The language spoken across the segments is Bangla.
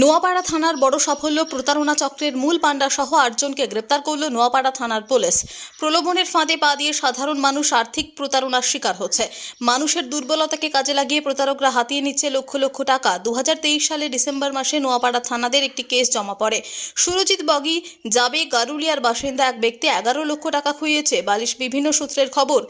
নোয়াপাড়া থানার বড় সাফল্য প্রতারণা চক্রের মূল পাণ্ডা সহ আটজনকে গ্রেপ্তার করল নোয়াপাড়া থানার পুলিশ। প্রলোভনের ফাঁদে পা দিয়ে সাধারণ মানুষ আর্থিক প্রতারণার শিকার হচ্ছে। মানুষের দুর্বলতাকে কাজে লাগিয়ে প্রতারকরা হাতিয়ে নিচ্ছে লক্ষ লক্ষ টাকা। দুহাজার তেইশ সালে ডিসেম্বর মাসে নোয়াপাড়া থানাদের একটি কেস জমা পড়ে। সুরজিৎ বগি যাবে গারুলিয়ার বাসিন্দা এক ব্যক্তি এগারো লক্ষ টাকা খুইয়েছে। বালিশ বিভিন্ন সূত্রের খবর,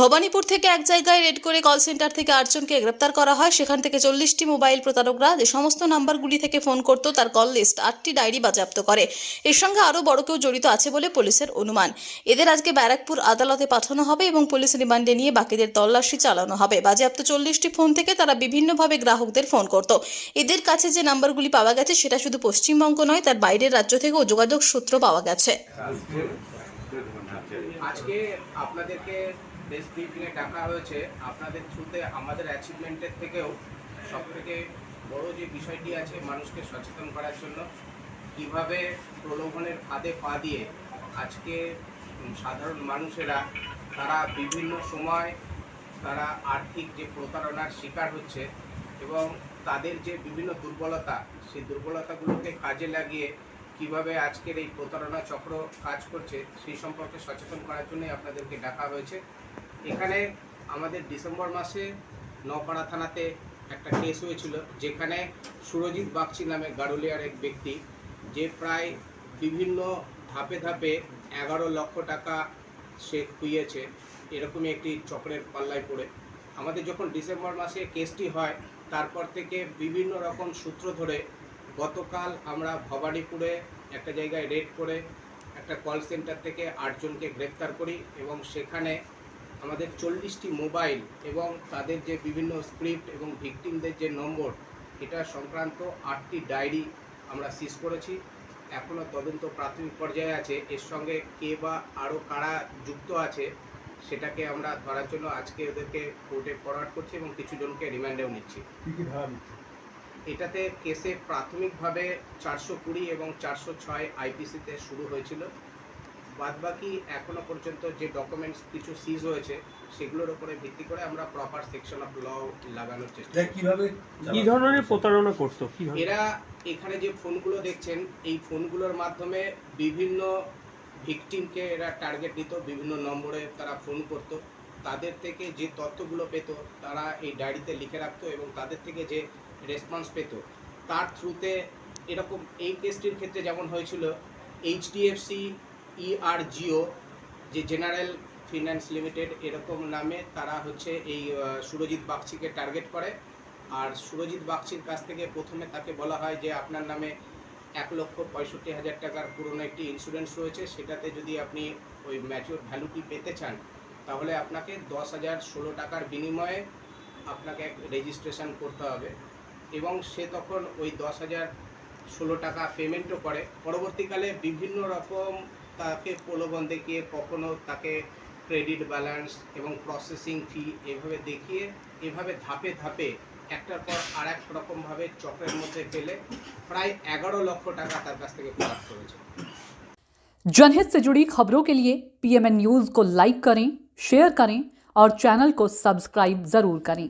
ভবানীপুর থেকে এক জায়গায় রেড করে কল সেন্টার থেকে আটজনকে গ্রেপ্তার করা হয়। সেখান থেকে চল্লিশটি মোবাইল প্রতারকরা যে সমস্ত নাম্বারগুলি থেকে ফোন করত, তার কল লিস্ট আটটি ডায়েরি বাজেয়াপ্ত করে। এর সঙ্গে আরও বড় কেউ জড়িত আছে বলে পুলিশের অনুমান। এদের আজকে ব্যারাকপুর আদালতে পাঠানো হবে এবং পুলিশ রিমান্ডে নিয়ে বাকিদের তল্লাশি চালানো হবে। বাজেয়াপ্ত চল্লিশটি ফোন থেকে তারা বিভিন্নভাবে গ্রাহকদের ফোন করত। এদের কাছে যে নাম্বারগুলি পাওয়া গেছে, সেটা শুধু পশ্চিমবঙ্গ নয়, তার বাইরের রাজ্য থেকেও যোগাযোগ সূত্র পাওয়া গেছে। আজকে আপনাদেরকে প্রেস ব্রিফিংয়ে ডাকা হয়েছে আপনাদের থ্রুতে আমাদের অ্যাচিভমেন্টের থেকেও সব থেকে বড় যে বিষয়টি আছে মানুষকে সচেতন করার জন্য, কীভাবে প্রলোভনের ফাঁদে পা দিয়ে আজকে সাধারণ মানুষেরা তারা বিভিন্ন সময় তারা আর্থিক যে প্রতারণার শিকার হচ্ছে এবং তাদের যে বিভিন্ন দুর্বলতা, সেই দুর্বলতাগুলোকে কাজে লাগিয়ে কীভাবে আজকের এই প্রতারণা চক্র কাজ করছে, সেই সম্পর্কে সচেতন করার জন্যই আপনাদেরকে ডাকা হয়েছে। এখানে আমাদের ডিসেম্বর মাসে নপাড়া থানাতে একটা কেস হয়েছিল যেখানে সুরজিৎ বাগচি নামে গারুলিয়ার এক ব্যক্তি যে প্রায় বিভিন্ন ধাপে ধাপে এগারো লক্ষ টাকা সে খুইয়েছে, এরকমই একটি চক্রের পাল্লায় পড়ে। আমাদের যখন ডিসেম্বর মাসে কেসটি হয়, তারপর থেকে বিভিন্ন রকম সূত্র ধরে গতকাল আমরা ভবানীপুরে একটা জায়গায় রেড করে একটা কল সেন্টার থেকে আটজনকে গ্রেপ্তার করি এবং সেখানে আমাদের চল্লিশটি মোবাইল এবং তাদের যে বিভিন্ন স্ক্রিপ্ট এবং ভিকটিমদের যে নম্বর এটা সংক্রান্ত আটটি ডায়েরি আমরা সিজ করেছি। এখনও তদন্ত প্রাথমিক পর্যায়ে আছে। এর সঙ্গে কে বা আরও কারা যুক্ত আছে সেটাকে আমরা ধরার জন্য আজকে ওদেরকে কোর্টে ফরওয়ার্ড করছি এবং কিছু জনকে রিমান্ডেও নিচ্ছি। এটাতে কেসে প্রাথমিকভাবে চারশো কুড়ি এবং চারশো ছয় আইপিসিতে শুরু হয়েছিল। বাদবাকি এখনও পর্যন্ত যে ডকুমেন্টস কিছু সিজ হয়েছে সেগুলোর উপরে ভিত্তি করে আমরা প্রপার সেকশন অফ ল লাগানোর চেষ্টা। কীভাবে কি ধরনের প্রতারণা করতো? এরা এখানে যে ফোনগুলো দেখছেন এই ফোনগুলোর মাধ্যমে বিভিন্ন ভিকটিমকে এরা টার্গেট দিত বিভিন্ন নম্বরে তারা ফোন করত। তাদের থেকে যে তথ্যগুলো পেত তারা এই ডায়েরিতে লিখে রাখতো এবং তাদের থেকে যে রেসপন্স পেত তার থ্রুতে এরকম এই কেসটির ক্ষেত্রে যেমন হয়েছিল এইচডিএফসি ইআরজিও E যে জেনারেল ফিন্যান্স লিমিটেড এরকম নামে তারা হচ্ছে এই সুরজিৎ বাগচিকে টার্গেট করে। আর সুরজিৎ বাগচির কাছ থেকে প্রথমে তাকে বলা হয় যে আপনার নামে এক লক্ষ পঁয়ষট্টি হাজার টাকার পুরনো একটি ইন্স্যুরেন্স রয়েছে, সেটাতে যদি আপনি ওই ম্যাচিওর ভ্যালুটি পেতে চান, তাহলে আপনাকে দশ হাজার ষোলো টাকার বিনিময়ে আপনাকে রেজিস্ট্রেশন করতে হবে। এবং সে তখন ওই দশ হাজার ষোলো টাকা পেমেন্টও করে। পরবর্তীকালে বিভিন্ন রকম তাকে প্রলোভন দেখিয়ে কখনো তাকে ক্রেডিট ব্যালেন্স এবং প্রসেসিং ফি এভাবে দেখিয়ে এভাবে ধাপে ধাপে একটার পর আর এক রকমভাবে চক্রের মধ্যে ফেলে প্রায় এগারো লক্ষ টাকা তার কাছ থেকে প্রাপ্ত হয়েছে जनहित से जुड़ी खबरों के लिए पीएमएन न्यूज़ को लाइक करें शेयर करें और चैनल को सब्सक्राइब ज़रूर करें